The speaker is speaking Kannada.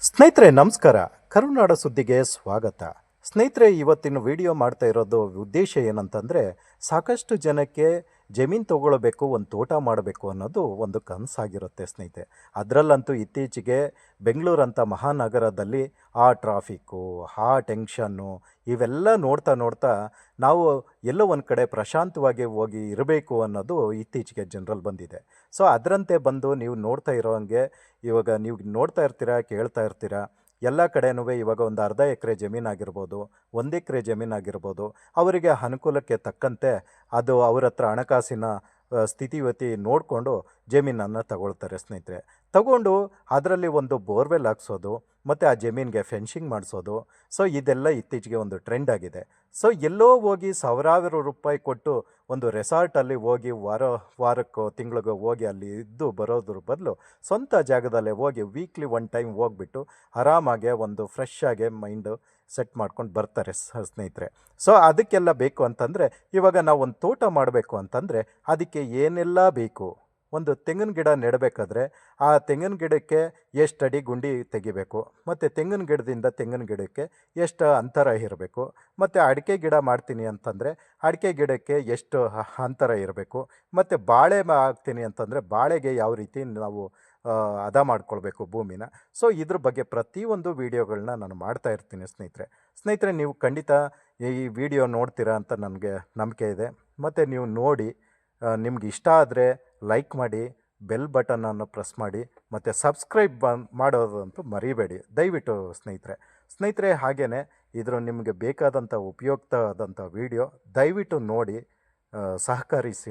ಸ್ನೇಹಿತರೆ ನಮಸ್ಕಾರ. ಕರುನಾಡ ಸುದ್ದಿಗೆ ಸ್ವಾಗತ. ಸ್ನೇಹಿತರೆ ಇವತ್ತಿನ ವಿಡಿಯೋ ಮಾಡ್ತಾ ಇರೋದು ಉದ್ದೇಶ ಏನಂತಂದರೆ ಸಾಕಷ್ಟು ಜನಕ್ಕೆ ಜಮೀನು ತೊಗೊಳ್ಬೇಕು, ಒಂದು ತೋಟ ಮಾಡಬೇಕು ಅನ್ನೋದು ಒಂದು ಕನಸಾಗಿರುತ್ತೆ ಸ್ನೇಹಿತೆ ಅದರಲ್ಲಂತೂ ಇತ್ತೀಚೆಗೆ ಬೆಂಗಳೂರಂಥ ಮಹಾನಗರದಲ್ಲಿ ಆ ಟ್ರಾಫಿಕ್ಕು, ಆ ಟೆನ್ಷನ್ನು ಇವೆಲ್ಲ ನೋಡ್ತಾ ನೋಡ್ತಾ ನಾವು ಎಲ್ಲೋ ಒಂದು ಕಡೆ ಪ್ರಶಾಂತವಾಗಿ ಹೋಗಿ ಇರಬೇಕು ಅನ್ನೋದು ಇತ್ತೀಚೆಗೆ ಜನರಲ್ ಬಂದಿದೆ. ಸೊ, ಅದರಂತೆ ಬಂದು ನೀವು ನೋಡ್ತಾ ಇರೋಂಗೆ ಇವಾಗ ನೀವು ನೋಡ್ತಾ ಇರ್ತೀರಾ, ಕೇಳ್ತಾ ಇರ್ತೀರಾ ಎಲ್ಲ ಕಡೆನೂ ಇವಾಗ ಒಂದು ಅರ್ಧ ಎಕರೆ ಜಮೀನಾಗಿರ್ಬೋದು ಒಂದು ಎಕರೆ ಜಮೀನಾಗಿರ್ಬೋದು ಅವರಿಗೆ ಅನುಕೂಲಕ್ಕೆ ತಕ್ಕಂತೆ ಅದು ಅವ್ರ ಹತ್ರ ಹಣಕಾಸಿನ ಸ್ಥಿತಿವತಿ ನೋಡಿಕೊಂಡು ಜಮೀನನ್ನು ತಗೊಳ್ತಾರೆ ಸ್ನೇಹಿತರೆ. ತಗೊಂಡು ಅದರಲ್ಲಿ ಒಂದು ಬೋರ್ವೆಲ್ ಹಾಕ್ಸೋದು, ಮತ್ತು ಆ ಜಮೀನಿಗೆ ಫೆನ್ಸಿಂಗ್ ಮಾಡಿಸೋದು, ಸೊ ಇದೆಲ್ಲ ಇತ್ತೀಚೆಗೆ ಒಂದು ಟ್ರೆಂಡ್ ಆಗಿದೆ. ಸೊ ಎಲ್ಲೋ ಹೋಗಿ ಸಾವಿರಾರು ರೂಪಾಯಿ ಕೊಟ್ಟು ಒಂದು ರೆಸಾರ್ಟಲ್ಲಿ ಹೋಗಿ ವಾರ, ವಾರಕ್ಕೋ, ತಿಂಗಳಿಗೋ ಹೋಗಿ ಅಲ್ಲಿ ಇದ್ದು ಬರೋದ್ರ ಬದಲು ಸ್ವಂತ ಜಾಗದಲ್ಲೇ ಹೋಗಿ ವೀಕ್ಲಿ ಒನ್ ಟೈಮ್ ಹೋಗ್ಬಿಟ್ಟು ಆರಾಮಾಗೆ ಒಂದು ಫ್ರೆಶ್ ಆಗಿ ಮೈಂಡು ಸೆಟ್ ಮಾಡ್ಕೊಂಡು ಬರ್ತಾರೆ ಸ್ನೇಹಿತರೆ. ಸೊ ಅದಕ್ಕೆಲ್ಲ ಬೇಕು ಅಂತಂದರೆ ಇವಾಗ ನಾವು ಒಂದು ತೋಟ ಮಾಡಬೇಕು ಅಂತಂದರೆ ಅದಕ್ಕೆ ಏನೆಲ್ಲ ಬೇಕು? ಒಂದು ತೆಂಗಿನ ಗಿಡ ನೆಡಬೇಕಾದ್ರೆ ಆ ತೆಂಗಿನ ಗಿಡಕ್ಕೆ ಎಷ್ಟು ಅಡಿ ಗುಂಡಿ ತೆಗಿಬೇಕು? ಮತ್ತು ತೆಂಗಿನ ಗಿಡದಿಂದ ತೆಂಗಿನ ಗಿಡಕ್ಕೆ ಎಷ್ಟು ಅಂತರ ಇರಬೇಕು? ಮತ್ತು ಅಡಿಕೆ ಗಿಡ ಮಾಡ್ತೀನಿ ಅಂತಂದರೆ ಅಡಿಕೆ ಗಿಡಕ್ಕೆ ಎಷ್ಟು ಅಂತರ ಇರಬೇಕು? ಮತ್ತು ಬಾಳೆ ಹಾಕ್ತೀನಿ ಅಂತಂದರೆ ಬಾಳೆಗೆ ಯಾವ ರೀತಿ ನಾವು ಅದ ಮಾಡ್ಕೊಳ್ಬೇಕು ಭೂಮಿನ? ಸೊ, ಇದ್ರ ಬಗ್ಗೆ ಪ್ರತಿಯೊಂದು ವೀಡಿಯೋಗಳನ್ನ ನಾನು ಮಾಡ್ತಾ ಇರ್ತೀನಿ ಸ್ನೇಹಿತರೆ. ಸ್ನೇಹಿತರೆ, ನೀವು ಖಂಡಿತ ಈ ವಿಡಿಯೋ ನೋಡ್ತೀರಾ ಅಂತ ನನಗೆ ನಂಬಿಕೆ ಇದೆ. ಮತ್ತು ನೀವು ನೋಡಿ ನಿಮ್ಗೆ ಇಷ್ಟ ಆದರೆ ಲೈಕ್ ಮಾಡಿ ಬೆಲ್ ಬಟನನ್ನು ಪ್ರೆಸ್ ಮಾಡಿ, ಮತ್ತು ಸಬ್ಸ್ಕ್ರೈಬ್ ಬ, ಮಾಡೋದಂತೂ ಮರಿಬೇಡಿ. ದಯವಿಟ್ಟು ಸ್ನೇಹಿತರೆ. ಸ್ನೇಹಿತರೆ ಹಾಗೆಯೇ ಇದರ ನಿಮಗೆ ಬೇಕಾದಂಥ ಉಪಯುಕ್ತ ಆದಂಥ ವಿಡಿಯೋ ದಯವಿಟ್ಟು ನೋಡಿ ಸಹಕರಿಸಿ